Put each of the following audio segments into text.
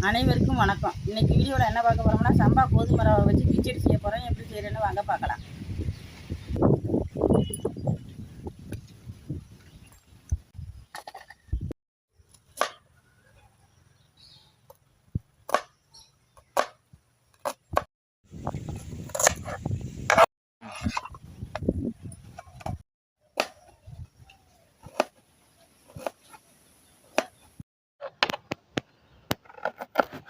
அனைவருக்கும் வணக்கம். இன்னைக்கு வீடியோவில் என்ன பார்க்க போகிறோம்னா சம்பா கோதுமை ரவை வச்சு கிச்சடி செய்ய போகிறோம் எப்படி செய்கிறேன்னு வாங்க பார்க்கலாம். you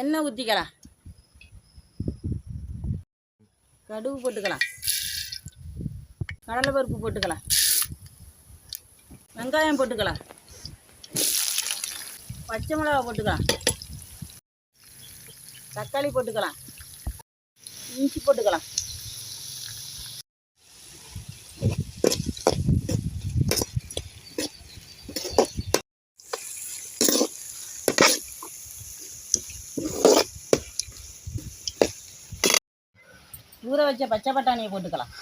எண்ணெய் ஊற்றிக்கலாம் கடுகு போட்டுக்கலாம். கடலைப்பருப்பு போட்டுக்கலாம். வெங்காயம் போட்டுக்கலாம். பச்சை மிளகா போட்டுக்கலாம். தக்காளி போட்டுக்கலாம். இஞ்சி போட்டுக்கலாம். ஊற வச்ச பச்சை பட்டாணியை போட்டுக்கலாம்.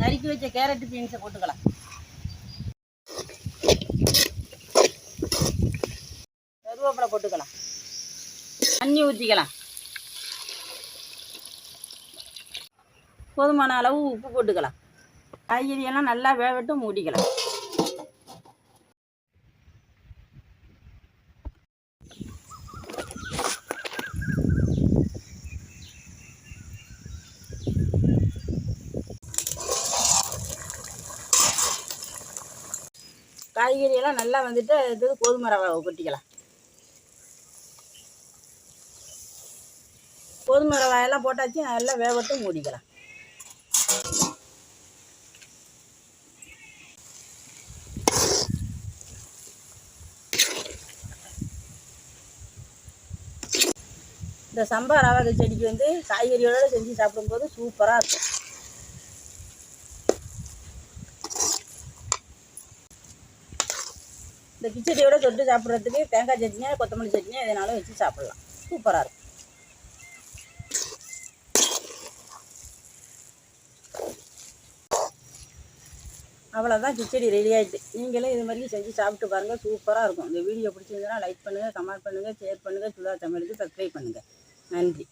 நறுக்கி வச்ச கேரட்டு பீன்ஸை போட்டுக்கலாம். கருவேப்பிலை போட்டுக்கலாம். தண்ணி ஊற்றிக்கலாம் போதுமான அளவு உப்பு போட்டுக்கலாம். காய்கறியெல்லாம் நல்லா வேகட்டு மூடிக்கலாம். காய்கறியெல்லாம் நல்லா வந்துட்டு இது கோதுமை ரவை கொட்டிக்கலாம். கோதுமை ரவை எல்லாம் போட்டாச்சு நல்லா வேகட்டும் மூடிக்கலாம். இந்த சம்பா ரவை செடிக்கு வந்து காய்கறியோட செஞ்சு சாப்பிடும்போது சூப்பராக இருக்கும். இந்த கிச்சடியோட தொட்டு சாப்பிட்றதுக்கு தேங்காய் சட்னியா கொத்தமல்லி சட்னியா எதனாலும் வச்சு சாப்பிட்லாம். சூப்பராக இருக்கும். அவ்வளோதான் கிச்சடி ரெடி ஆயிட்டு. நீங்களும் இது மாதிரி செஞ்சு சாப்பிட்டு பாருங்கள் சூப்பராக இருக்கும். இந்த வீடியோ பிடிச்சிருந்ததுன்னா லைக் பண்ணுங்கள் கமெண்ட் பண்ணுங்கள் ஷேர் பண்ணுங்கள் சுதா தமிழுக்கு சப்ஸ்கிரைப் பண்ணுங்கள் நன்றி.